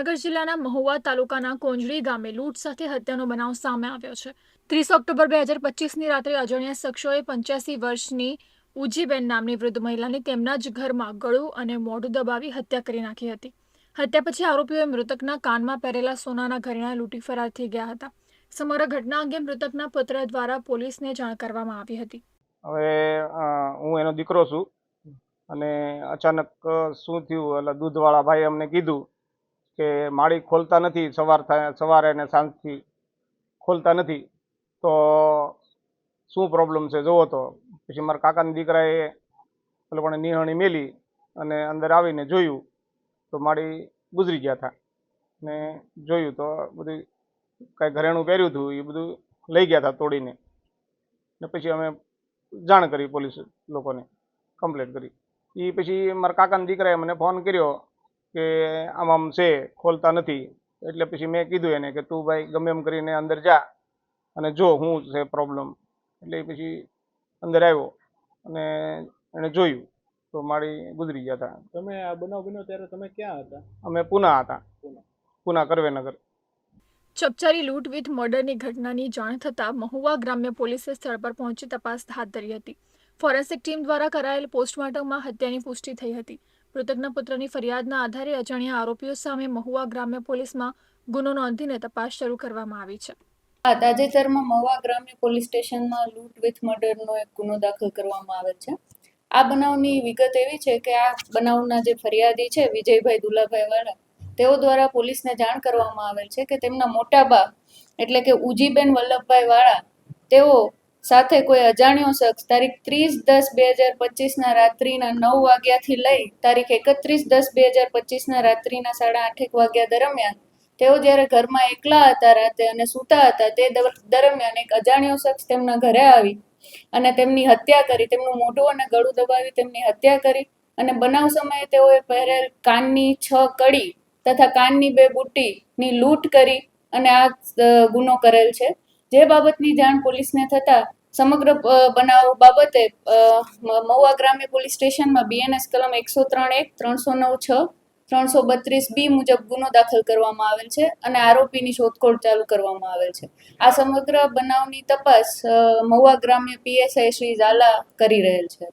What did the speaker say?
ભાવનગર જિલ્લાના મહુવા તાલુકાના કોંજડી ગામે લૂંટ સાથે હત્યાનો બનાવ સામે આવ્યો છે. ત્રીસ ઓક્ટોબર બે હજાર પચીસની રાત્રે અજાણ્યા શખ્સોએ પંચ્યાસી વર્ષની ઉજીબેન નામની વૃદ્ધ મહિલાની તેમના જ ઘરમાં ગળું અને મોઢું દબાવી હત્યા કરી નાખી હતી. હત્યા પછી આરોપીઓએ મૃતકના કાનમાં પહેરેલા સોનાના ઘરેણા લૂંટી ફરાર થઈ ગયા હતા. સમગ્ર ઘટના અંગે મૃતકના પુત્ર દ્વારા પોલીસને જાણ કરવામાં આવી હતી. હવે હું એનો દીકરો છું અને અચાનક શું થયું? એટલે દૂધવાળા ભાઈ અમને કીધું કે માળી ખોલતા નથી સવાર સવારે ને સાંજથી ખોલતા નથી, તો શું પ્રોબ્લેમ છે? જોવો તો, પછી મારા કાકાના દીકરાએ એ લોકોને નિહણી મેલી અને અંદર આવીને જોયું, તો માળી ગુજરી ગયા હતા ને જોયું તો બધું કાંઈ ઘરેણું પહેર્યું હતું એ બધું લઈ ગયા હતા તોડીને. ને પછી અમે જાણ કરી પોલીસ લોકોને, કમ્પ્લેટ કરી. એ પછી મારા કાકાના દીકરાએ મને ફોન કર્યો કે આમ આમ છે ખોલતા નથી. એટલે પછી મેં કીધું એને કે તું ભાઈ ગમે એમ કરીને અંદર જા અને જો હું છે પ્રોબ્લેમ એટલે પછી અંદર આવ્યો અને એણે જોયું તો મારી ગુજરી ગયા હતા તમે આ બનાવ બન્યો ત્યારે તમે ક્યાં હતા? અમે પુના હતા. પુના કરવેનગર. ચપચારી લૂંટ વિથ મર્ડરની ઘટનાની જાણ થતાં મહુવા ગ્રામ્ય પોલીસે સ્થળ પર પહોંચી તપાસ હાથ ધરી હતી. ફોરેન્સિક ટીમ દ્વારા કરાયેલ પોસ્ટમોર્ટમમાં હત્યાની પુષ્ટિ થઈ હતી. મૃતકના પુત્રની ફરિયાદના આધારે અજાણ્યા આરોપીઓ સામે મહુવા ગ્રામ્ય પોલીસમાં ગુનો નોંધીને તપાસ શરૂ કરવામાં આવી છે. આ તાજેતરમાં મહુવા ગ્રામ્ય પોલીસ સ્ટેશનમાં લૂંટ વિથ મર્ડરનો એક ગુનો દાખલ કરવામાં આવેલ છે. આ બનાવની વિગત એવી છે કે આ બનાવના જે ફરિયાદી છે, વિજયભાઈ દુલાભાઈ વાળા, તેઓ દ્વારા પોલીસને જાણ કરવામાં આવેલ છે કે તેમના મોટા બા એટલે કે ઉજીબેન વલ્લભભાઈ વાળા, તેઓ સાથે કોઈ અજાણ્યો શખ્સ તારીખ ત્રીસ દસ બે હજાર પચીસના રાત્રિના નવ વાગ્યાથી લઈ તારીખ એકત્રીસ દસ બે હજાર પચીસના રાત્રિના સાડા આઠેક વાગ્યા દરમિયાન તેઓ જ્યારે ઘરમાં એકલા હતા રાતે અને સૂતા હતા તે દરમિયાન એક અજાણ્યો શખ્સ તેમના ઘરે આવી અને તેમની હત્યા કરી, તેમનું મોઢું અને ગળું દબાવી તેમની હત્યા કરી અને બનાવ સમયે તેઓએ પહેરેલ કાનની છ કડી તથા કાનની બે બુટ્ટીની લૂંટ કરી અને આ ગુનો કરેલ છે. જે બાબતની જાણ પોલીસને થતાં સમગ્ર બનાવ બાબતે મહુવા ગ્રામ્ય પોલીસ સ્ટેશનમાં બીએનએસ કલમ એકસો ત્રણ એક, ત્રણસો નવ છ, ત્રણસો બત્રીસ બી મુજબ ગુનો દાખલ કરવામાં આવેલ છે અને આરોપીની શોધખોળ ચાલુ કરવામાં આવેલ છે. આ સમગ્ર બનાવની તપાસ મહુવા ગ્રામ્ય પીએસઆઈ શ્રી ઝાલા કરી રહેલ છે.